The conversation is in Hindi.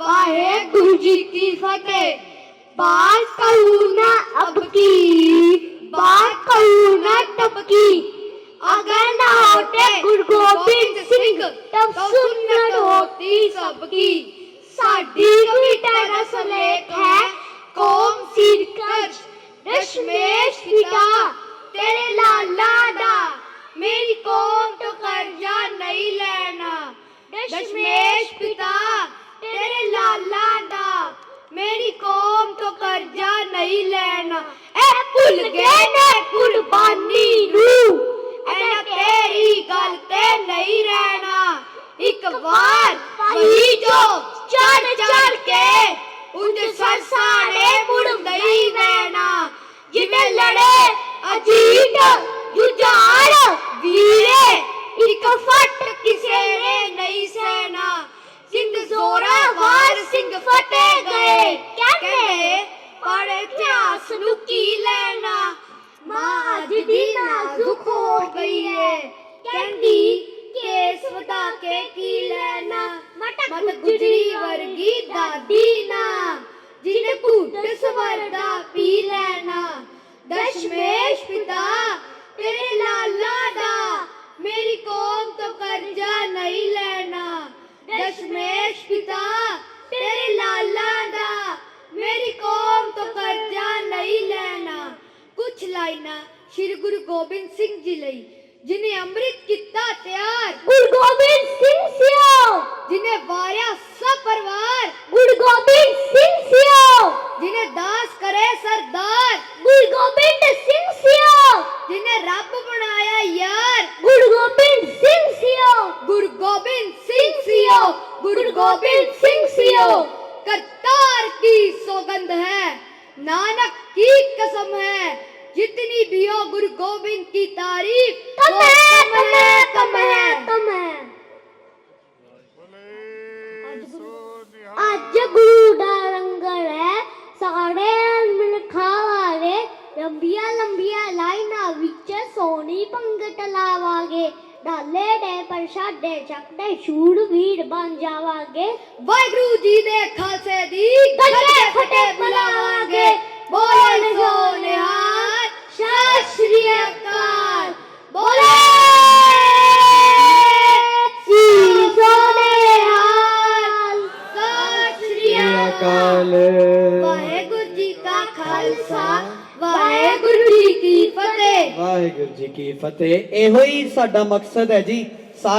वाहेगुरु जी की फतेह। बात कहूँ ना अब की बात कहूँ ना तब की। अगर ना होते गुरु गोबिंद सिंह, तब सुन्नत होती सबकी साडी भी तरस लेख है कौम सिर कज दशमेश पिता, तेरे लाला दा। मेरी कौम तो कर्जा नहीं लेना। दशमेश पिता दा मेरी कौम तो कर्जा नहीं लेना। ए भुल गए ने कुर्बानी नू। एना तेरी गल ते नहीं रहना। एक बार वही जो चढ़ चढ़ के उनके सरसाने मुड़ नहीं रहना। जिन्हें लड़े अजीत जुझार वीरे गई है। कैंडी के स्वता के की लेना मटक गुजरी वर्गी दादी ना जिने कूट स्वर्गा पी लेना दशमेश पिता, तेरे लाला दा। मेरी कोम तो कर्जा नहीं लेना। दशमेश पिता श्री गुरु गोबिंद सिंह जी लई जिन्हें अमृत किता तैयार गुरु गोबिंद सिंह सिया जिन्हें वारिया सब परिवार। गुरु गोबिंद सिंह सिया जिन्हें दास करे सरदार। गुरु गोबिंद सिंह सिया जिन्हें रब बनाया यार। गुरु गोबिंद सिंह सिया गुरु गोबिंद सिंह सिया गुरु गोबिंद सिंह सिया करतार की सौगंध है। नानक की कसम है। जितनी भी हो गुरु गोविंद की तारीफ कम वो है, कम कम है है, कम है कम है ਬੋਲੇ ਅੱਜ ਗੁਰੂ ਦਾ ਲੰਗਰ ਹੈ ਸਾਰੇ ਮਿਲਖਾ ਵਾਲੇ ਲੰਬੀਆਂ ਲੰਬੀਆਂ ਲਾਈਨਾਂ ਵਿੱਚ ਸੋਹਣੀ ਪੰਗਤ ਲਾਵਾਂਗੇ ਡਾਲੇ ਦੇ ਪ੍ਰਸ਼ਾਦੇ ਚੱਕਦੇ ਸ਼ੂਰਵੀਰ ਬਣ ਜਾਵਾਂਗੇ ਵਾਹਿਗੁਰੂ ਜੀ ਦੇ ਖਾਲਸੇ ਦੀ ਗੱਜੇ ਫਟੇ ਬੁਲਾਵਾਂਗੇ ਬੋਲ ਅਕਾਲ। ਵਾਹਿਗੁਰੂ ਜੀ ਕਾ ਖਾਲਸਾ ਵਾਹਿਗੁਰੂ ਜੀ ਕੀ ਫਤਿਹ। ਵਾਹਿਗੁਰੂ ਜੀ ਕੀ ਫਤਿਹ। ਇਹੋ ਹੀ ਸਾਡਾ ਮਕਸਦ ਹੈ ਜੀ ਸਾਰੇ